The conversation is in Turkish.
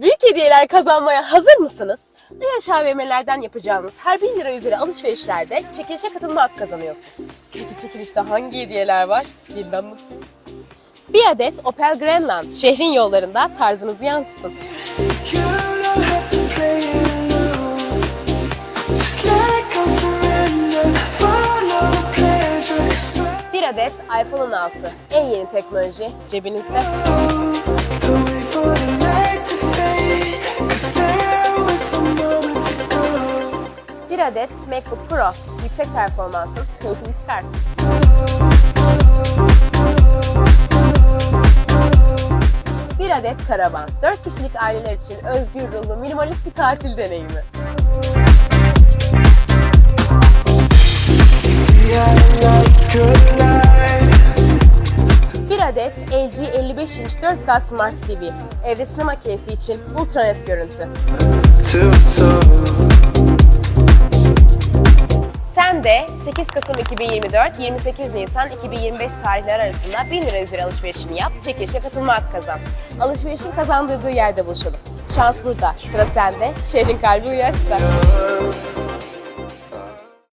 Büyük hediyeler kazanmaya hazır mısınız? Ayaş AVM'lerden yapacağınız her 1000 lira üzeri alışverişlerde çekilişe katılma hakkı kazanıyorsunuz. Peki çekilişte hangi hediyeler var? Gelin anlatayım. Bir adet Opel Grandland şehrin yollarında tarzınızı yansıtın. Bir adet iPhone 16 en yeni teknoloji cebinizde. Adet MacBook Pro yüksek performansın keyfini çıkar. Bir adet karavan. 4 kişilik aileler için özgür ruhlu minimalist bir tatil deneyimi. Bir adet LG 55 inç 4K Smart TV. Evde sinema keyfi için ultranet görüntü. Till so. De 8 Kasım 2024, 28 Nisan 2025 tarihleri arasında 1000 lira üzeri alışverişini yap, çekilişe katılma hakkı kazan. Alışverişin kazandırdığı yerde buluşalım. Şans burada, sıra sende, şehrin kalbi Uyaş'ta.